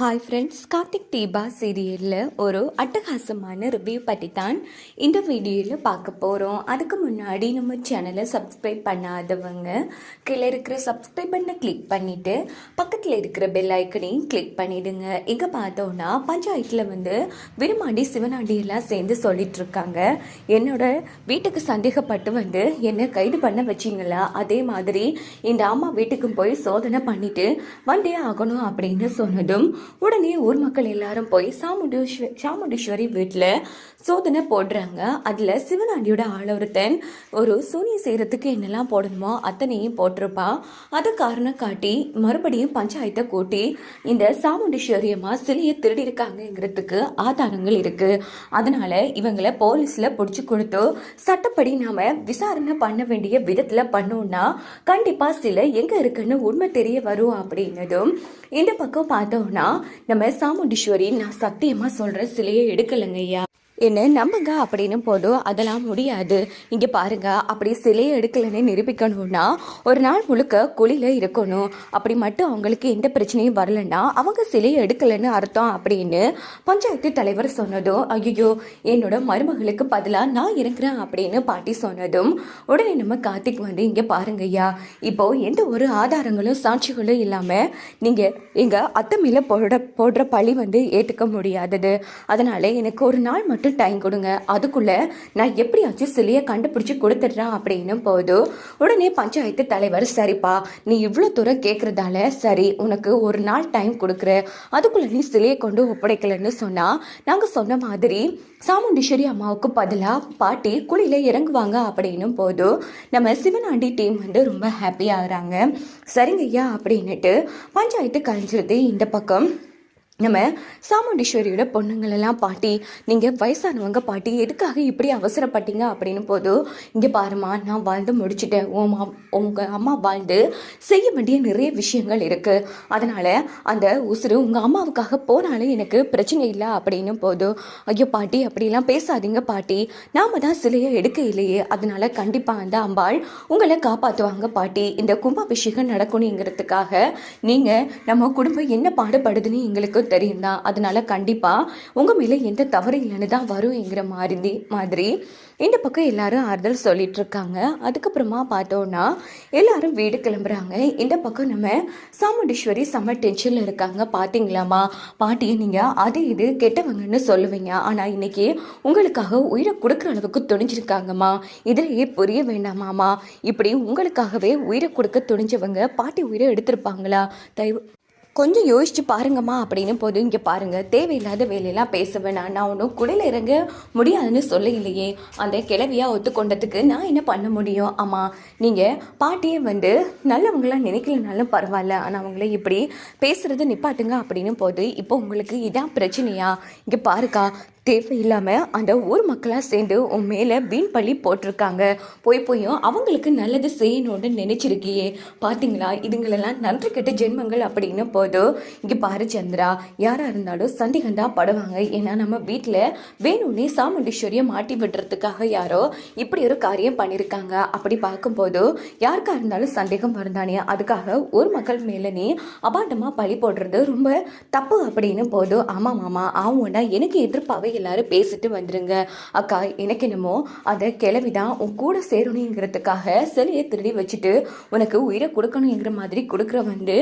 Hi friends Karthik Deepa சீரியலில் ஒரு அட்டகாசமான ரிவ்யூ பற்றி தான் இந்த வீடியோவில் பார்க்க போகிறோம் அதுக்கு முன்னாடி நம்ம சேனலை சப்ஸ்கிரைப் பண்ணாதவங்க கீழே இருக்கிற சப்ஸ்கிரைப் பண்ண கிளிக் பண்ணிவிட்டு பக்கத்தில் இருக்கிற பெல் ஐக்கனையும் கிளிக் பண்ணிவிடுங்க இங்கே பார்த்தோன்னா பஞ்சாயத்தில் வந்து விருமாண்டி சிவனாண்டி எல்லாம் சேர்ந்து சொல்லிகிட்ருக்காங்க என்னோட வீட்டுக்கு சந்தேகப்பட்டு வந்து என்னை கைது பண்ண வச்சிங்களா? அதே மாதிரி இந்த அம்மா வீட்டுக்கும் போய் சோதனை பண்ணிவிட்டு வந்தே ஆகணும் அப்படின்னு சொன்னதும் உடனே ஊர் மக்கள் எல்லாரும் போய் சாமுண்டீஸ்வரி சாமுண்டீஸ்வரி வீட்டில் சோதனை போடுறாங்க. அதில் சிவனாண்டியோட ஆளொருத்தன் ஒரு சூனிய செய்கிறதுக்கு என்னெல்லாம் போடணுமோ அத்தனையும் போட்டிருப்பான் அதை காரணம் காட்டி மறுபடியும் பஞ்சாயத்தை கூட்டி இந்த சாமுண்டீஸ்வரி அம்மா சிலையை திருடியிருக்காங்கங்கிறதுக்கு ஆதாரங்கள் இருக்குது அதனால் இவங்களை போலீஸில் பிடிச்சி கொடுத்து சட்டப்படி நாம் விசாரணை பண்ண வேண்டிய விதத்தில் பண்ணோம்னா கண்டிப்பாக சிலை எங்கே இருக்குன்னு உண்மை தெரிய வரும் அப்படின்னதும் இந்த பக்கம் பார்த்தோம்னா நம்ம சாமுண்டீஸ்வரி நான் சத்தியமாக சொல்கிற சிலையை எடுக்கலைங்க ஐயா. என்ன நம்புங்க அப்படின்னு போதும். அதெல்லாம் முடியாது. இங்கே பாருங்க அப்படி சிலையை எடுக்கலைன்னு நிரூபிக்கணும்னா ஒரு நாள் முழுக்க குழியில் இருக்கணும். அப்படி மட்டும் அவங்களுக்கு எந்த பிரச்சனையும் வரலன்னா அவங்க சிலையை எடுக்கலைன்னு அர்த்தம் அப்படின்னு பஞ்சாயத்து தலைவர் சொன்னதும் ஐயோ என்னோட மருமகளுக்கு பதிலாக நான் இருக்கிறேன் அப்படின்னு பாட்டி சொன்னதும் உடனே நம்ம கார்த்திக் வந்து இங்கே பாருங்கய்யா இப்போ எந்த ஒரு ஆதாரங்களும் சாட்சிகளும் இல்லாமல் நீங்கள் எங்கள் அத்தை மேலே போடுற போடுற பழி வந்து ஏற்றுக்க முடியாதது. அதனால எனக்கு ஒரு நாள் மட்டும் டைம் கொடுங்க. அதுக்குள்ளே நான் எப்படியாச்சும் சிலையை கண்டுபிடிச்சி கொடுத்துட்றேன் அப்படின்னும் போது உடனே பஞ்சாயத்து தலைவர் சரிப்பா நீ இவ்வளோ தூரம் கேட்குறதால சரி உனக்கு ஒரு நாள் டைம் கொடுக்குற. அதுக்குள்ளே நீ சிலையை கொண்டு ஒப்படைக்கலன்னு சொன்னால் நாங்கள் சொன்ன மாதிரி சாமுண்டீஸ்வரி அம்மாவுக்கு பதிலாக பாட்டி குழியில் இறங்குவாங்க அப்படின்னும் போது நம்ம சிவனாண்டி டீம் வந்து ரொம்ப ஹாப்பி ஆகுறாங்க. சரிங்க ஐயா அப்படின்னுட்டு பஞ்சாயத்து கலைஞ்சிருது இந்த பக்கம் நம்ம சாமுண்டீஸ்வரியோட பொண்ணுங்களெல்லாம் பாட்டி நீங்கள் வயசானவங்க பாட்டி எதுக்காக இப்படி அவசரப்பட்டீங்க அப்படின்னு போது இங்கே பாருமா நான் வாழ்ந்து முடிச்சுட்டேன். உன் உங்கள் அம்மா வாழ்ந்து செய்ய வேண்டிய நிறைய விஷயங்கள் இருக்குது அதனால் அந்த உசுறு உங்கள் அம்மாவுக்காக போனாலே எனக்கு பிரச்சனை இல்லை அப்படின்னு போது ஐயோ பாட்டி அப்படிலாம் பேசாதீங்க பாட்டி. நாம தான் சிலையை எடுக்க இல்லையே. அதனால் கண்டிப்பாக அந்த அம்பாள் உங்களை காப்பாற்றுவாங்க பாட்டி. இந்த கும்பாபிஷேகம் நடக்கணுங்கிறதுக்காக நீங்கள் நம்ம குடும்பம் என்ன பாடுபடுதுன்னு எங்களுக்கு தெரியும் தான் அதனால கண்டிப்பாக உங்கள் மேலே எந்த தவறு இல்லைன்னு தான் வரும்ங்கிற மாதிரி மாதிரி. இந்த பக்கம் எல்லாரும் ஆறுதல் சொல்லிட்டு இருக்காங்க. அதுக்கப்புறமா பார்த்தோன்னா எல்லாரும் வீடு கிளம்புறாங்க. இந்த பக்கம் நம்ம சாமுண்டீஸ்வரி செம்ம டென்ஷனில் இருக்காங்க. பார்த்தீங்களாமா பாட்டியை நீங்கள் அது இது கெட்டவங்கன்னு சொல்லுவீங்க. ஆனால் இன்னைக்கு உங்களுக்காக உயிரை கொடுக்குற அளவுக்கு துணிஞ்சிருக்காங்கம்மா. இதிலேயே புரிய வேண்டாமாம்மா. இப்படி உங்களுக்காகவே உயிரை கொடுக்க துணிஞ்சவங்க பாட்டி உயிரை எடுத்திருப்பாங்களா? தயவு கொஞ்சம் யோசிச்சு பாருங்கம்மா அப்படின்னு போது இங்கே பாருங்கள் தேவையில்லாத வேலையெல்லாம் பேச வேணாம். நான் ஒன்றும் குடையில் இறங்க முடியாதுன்னு சொல்ல இல்லையே அந்த கிளவியாக ஒத்துக்கொண்டதுக்கு நான் என்ன பண்ண முடியும்? ஆமாம் நீங்கள் பாட்டியை வந்து நல்லவங்களாம் நினைக்கலனாலும் பரவாயில்ல. ஆனால் அவங்கள இப்படி பேசுகிறது நிப்பாட்டுங்க அப்படின்னு போது இப்போ உங்களுக்கு இதான் பிரச்சனையா? இங்கே பாருக்கா தேவையில்லாமல் அந்த ஊர் மக்களாக சேர்ந்து உன் மேலே வீண் பள்ளி போட்டிருக்காங்க. போய் போயும் அவங்களுக்கு நல்லது செய்யணும்னு நினச்சிருக்கியே. பார்த்தீங்களா இதுங்களெல்லாம் நன்றி கெட்ட ஜென்மங்கள் அப்படின்னு போதும் இங்கே பாரு சந்திரா யாராக இருந்தாலும் சந்தேகம் தான் படுவாங்க. ஏன்னா நம்ம வீட்டில் வேணும்னே சாமுண்டீஸ்வரியை மாட்டி விடுறதுக்காக யாரோ இப்படி ஒரு காரியம் பண்ணியிருக்காங்க அப்படி பார்க்கும்போது யாருக்காக இருந்தாலும் சந்தேகம் வருந்தானே. அதுக்காக ஊர் மக்கள் மேலே நீ அபாண்டமாக பழி போடுறது ரொம்ப தப்பு அப்படின்னு போதும் ஆமாம் மாமா ஆமாண்டா எனக்கு எதிர்ப்பாகவே எல்லாரும் பேசிட்டு வந்துருங்க. அக்கா எனக்கு என்னமோ அதை கிளவி தான் உன் கூட சேரணுங்கிறதுக்காக சிலையை திருடி வச்சுட்டு உனக்கு உயிரை கொடுக்கணுங்கிற மாதிரி கொடுக்குற வந்து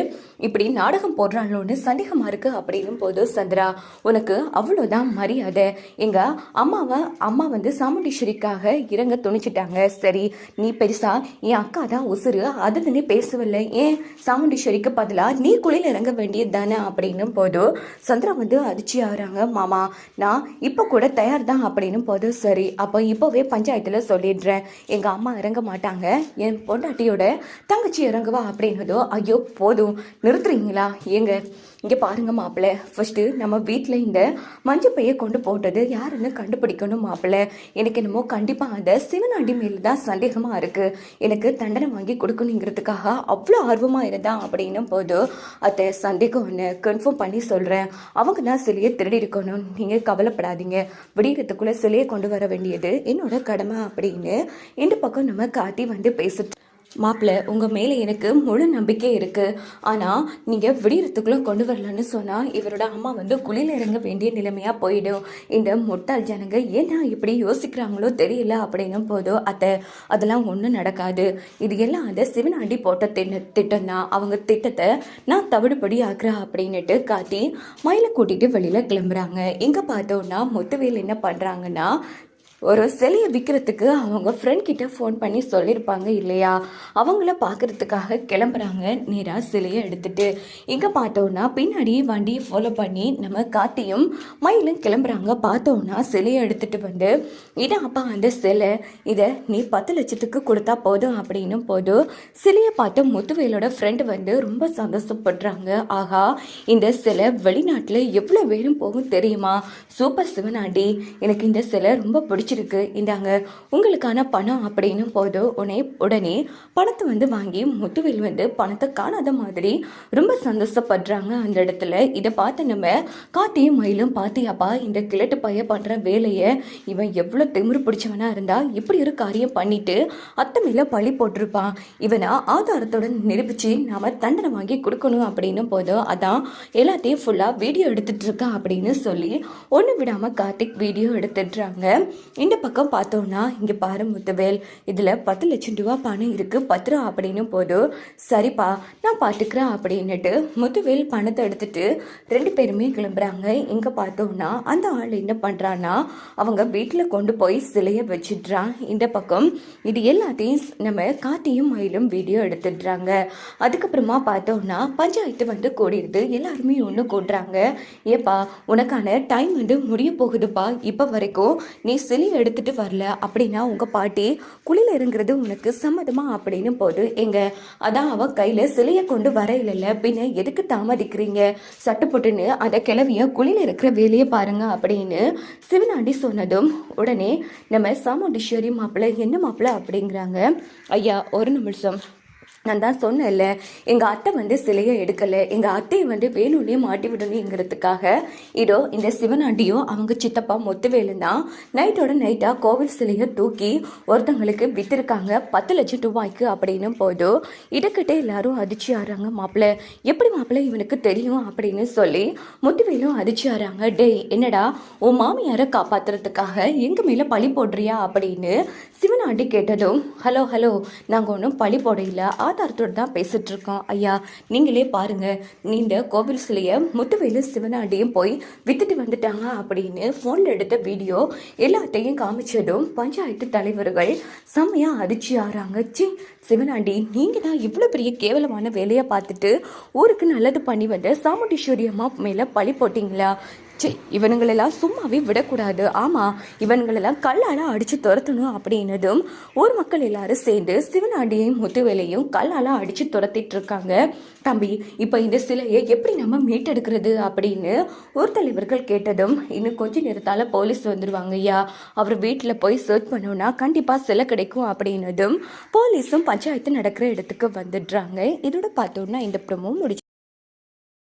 இப்படி நாடகம் போடுறாங்களோன்னு சந்தேகமா இருக்கு அப்படின்னும் போது சந்திரா உனக்கு அவ்வளோதான் மரியாதை. எங்க அம்மாவை அம்மா வந்து சாமுண்டீஸ்வரிக்காக இறங்க துணிச்சிட்டாங்க. சரி நீ பெருசா என் அக்கா தான் உசுறு தானே பேசவில்லை? ஏன் சாமுண்டீஸ்வரிக்கு பதிலாக நீ குளியில் இறங்க வேண்டியது தானே அப்படின்னும் போது சந்திரா வந்து அதிர்ச்சி ஆகிறாங்க. மாமா நான் இப்போ கூட தயார் தான் அப்படின்னு போது சரி அப்போ இப்போவே பஞ்சாயத்தில் சொல்லிடுறேன். எங்கள் அம்மா இறங்க மாட்டாங்க. என் பொண்டாட்டியோட தங்கச்சி இறங்குவா அப்படின்னதோ ஐயோ போதும். நிறுத்துறீங்களா? ஏங்க. இங்கே பாருங்க மாப்பிள்ளை ஃபஸ்ட்டு நம்ம வீட்டில் இந்த மஞ்சள் பையை கொண்டு போட்டது யாருன்னு கண்டுபிடிக்கணும் மாப்பிள்ளை எனக்கு என்னமோ கண்டிப்பாக அந்த சிவனாண்டி மேல் தான் சந்தேகமாக இருக்குது எனக்கு தண்டனை வாங்கி கொடுக்கணுங்கிறதுக்காக அவ்வளோ ஆர்வமாக இருந்தான் அப்படின்னும் போது அதை சந்தேகம் ஒன்று கன்ஃபார்ம் பண்ணி சொல்கிறேன் அவங்க தான் சிலையை திருடி இருக்கணும். நீங்கள் கவலைப்படாதீங்க. விடியறதுக்குள்ளே சிலையை கொண்டு வர வேண்டியது என்னோட கடமை அப்படின்னு இந்த பக்கம் நம்ம காட்டி வந்து பேசிட்டு மாப்பிள்ளை உங்கள் மேலே எனக்கு முழு நம்பிக்கை இருக்குது ஆனால் நீங்கள் விடியறதுக்குள்ளே கொண்டு வரலன்னு சொன்னால் இவரோட அம்மா வந்து குளியில் இறங்க வேண்டிய நிலைமையாக போயிடும். இந்த முட்டாள் ஜனங்க ஏன்னா இப்படி யோசிக்கிறாங்களோ தெரியல அப்படின்னும் போதும் அத்தை அதெல்லாம் ஒன்றும் நடக்காது. இது எல்லாம் அந்த சிவனாண்டி போட்ட திட்ட திட்டம் தான் அவங்க திட்டத்தை நான் தவிடுபடி ஆக்குறா அப்படின்னுட்டு காட்டி மயிலை கூட்டிகிட்டு வெளியில் கிளம்புறாங்க. எங்கே பார்த்தோன்னா முத்துவேல் என்ன பண்ணுறாங்கன்னா ஒரு சிலையை விற்கிறதுக்கு அவங்க ஃப்ரெண்ட் கிட்ட ஃபோன் பண்ணி சொல்லியிருப்பாங்க இல்லையா? அவங்கள பார்க்கறதுக்காக கிளம்புறாங்க. நேராக சிலையை எடுத்துட்டு. இங்கே பார்த்தோன்னா பின்னாடி வண்டியை ஃபாலோ பண்ணி நம்ம காத்தியும் மயிலும் கிளம்புறாங்க. பார்த்தோன்னா சிலையை எடுத்துட்டு வந்து இதை அப்பா அந்த சிலை இதை நீ பத்து லட்சத்துக்கு கொடுத்தா போதும் அப்படின்னும் போதும் சிலையை பார்த்து முத்துவேலோட ஃப்ரெண்டு வந்து ரொம்ப சந்தோஷப்படுறாங்க. ஆகா இந்த சிலை வெளிநாட்டில் எவ்வளோ வேணும் போகும் தெரியுமா? சூப்பர் சிவனாண்டி எனக்கு இந்த சிலை ரொம்ப பிடிச்சிருக்கு. இந்தாங்க உங்களுக்கான பணம் அப்படின்னு போது உடனே உடனே பணத்தை வந்து வாங்கி முத்துவேல் வந்து பணத்தை காணாத மாதிரி ரொம்ப சந்தோஷப்படுறாங்க அந்த இடத்துல. இதை பார்த்து நம்ம காத்தியும் மயிலும் பார்த்தியாப்பா இந்த கிழட்டு பைய பண்ணுற வேலையை இவன் எவ்வளோ திமிரு பிடிச்சவனாக இருந்தால் இப்படி ஒரு காரியம் பண்ணிட்டு அத்தை பழி போட்டிருப்பான். இவனை ஆதாரத்துடன் நிரூபித்து நாம் தண்டனை வாங்கி கொடுக்கணும். அப்படின்னு போதும் அதான் எல்லாத்தையும் ஃபுல்லாக வீடியோ எடுத்துகிட்டு இருக்கா அப்படின்னு சொல்லி ஒன்று விடாமல் கார்த்திக் வீடியோ எடுத்துடுறாங்க. இந்த பக்கம் பார்த்தோன்னா இங்கே பாரு முத்துவேல் இதில் பத்து லட்சம் ரூபா பணம் இருக்குது பத்து ரூபா அப்படின்னு போதும் சரிப்பா நான் பார்த்துக்கிறேன் அப்படின்னுட்டு முத்துவேல் பணத்தை எடுத்துட்டு ரெண்டு பேருமே கிளம்புறாங்க. இங்கே பார்த்தோன்னா அந்த ஆள் என்ன பண்ணுறான்னா அவங்க வீட்டில் கொண்டு போய் சிலையை வச்சிடுறான். இந்த பக்கம் இது எல்லாத்தையும் நம்ம காத்தியும் மயிலும் வீடியோ எடுத்துடுறாங்க. அதுக்கப்புறமா பார்த்தோன்னா பஞ்சாயத்து வந்து கூடிடுது. எல்லாருமே ஒன்று கூடுறாங்க. ஏப்பா உனக்கான டைம் வந்து முடிய போகுதுப்பா. இப்போ வரைக்கும் நீ சிலை எடுத்துட்டு வரல அப்படின்னா உங்கள் பாட்டி குளியில் இறங்குறது உனக்கு சம்மதமா அப்படின்னு போது எங்க அதான் அவள் கையில் சிலையை கொண்டு வர இல்லைல்ல பின்ன எதுக்கு தாமதிக்கிறீங்க? சட்டுப்பட்டுன்னு அதை கிளவிய குளியில் இருக்கிற வேலையை பாருங்க அப்படின்னு சிவனாண்டி சொன்னதும் உடனே நம்ம சாமுண்டீஸ்வரி மாப்பிள்ளை என்ன மாப்பிள்ளை? அப்படிங்கிறாங்க. ஐயா ஒரு நிமிஷம். நான் தான் சொன்னேன்ல எங்கள் அத்தை வந்து சிலையை எடுக்கலை எங்கள் அத்தையை வந்து வேணும்னே மாட்டி விடணுங்கிறதுக்காக. இதோ இந்த சிவனாண்டியும் அவங்க சித்தப்பா மொத்துவேலும் தான் நைட்டோட நைட்டாக கோவில் சிலையை தூக்கி ஒருத்தங்களுக்கு விற்றுருக்காங்க பத்து லட்சம் ரூபாய்க்கு அப்படின்னு போதும் இதுக்கிட்டே எல்லாரும் அதிர்ச்சி ஆறாங்க மாப்பிள்ளை. எப்படி மாப்பிள்ளை இவனுக்கு தெரியும் அப்படின்னு சொல்லி முத்துவேலும் அதிர்ச்சி ஆறாங்க. டேய் என்னடா உன் மாமியாரை காப்பாற்றுறதுக்காக எங்கள் மேலே பழி போடுறியா அப்படின்னு சிவனாண்டி கேட்டதும் ஹலோ ஹலோ நாங்கள் ஒன்றும் பழி போடையில ஆதாரத்தோடு தான் பேசிட்டு இருக்கோம் ஐயா நீங்களே பாருங்க. நீண்ட கோவில் சிலையை முத்துவேலு சிவனாண்டியும் போய் வித்துட்டு வந்துட்டாங்க அப்படின்னு ஃபோனில் எடுத்த வீடியோ எல்லாத்தையும் காமிச்சதும் பஞ்சாயத்து தலைவர்கள் செம்மையாக அதிர்ச்சி ஆறாங்க. சி சிவனாண்டி நீங்கள் தான் இவ்வளோ பெரிய கேவலமான வேலையை பார்த்துட்டு ஊருக்கு நல்லது பண்ணி வந்த சாமுண்டீஸ்வரி அம்மா மேலே பழி போட்டிங்களா? ச்சே இவனுங்களெல்லாம் சும்மாவே விடக்கூடாது. ஆமாம் இவனுங்களெல்லாம் கல்லால் அடித்து துரத்தணும் அப்படின்னதும் ஊர் மக்கள் எல்லாரும் சேர்ந்து சிவனாண்டியையும் முத்துவேலையும் கல்லால் அடித்து துரத்திட்டு இருக்காங்க தம்பி இப்போ இந்த சிலையை எப்படி நம்ம மீட்டெடுக்கிறது அப்படின்னு ஊர் தலைவர்கள் கேட்டதும் இன்னும் கொஞ்ச நேரத்தால் போலீஸ் வந்துடுவாங்க ஐயா. அவர் வீட்டில் போய் சர்ச் பண்ணோன்னா கண்டிப்பாக சிலை கிடைக்கும் அப்படின்னதும் போலீஸும் பஞ்சாயத்து நடக்கிற இடத்துக்கு வந்துடுறாங்க. இதோட பார்த்தோன்னா இந்த ப்ரமோ முடிச்சு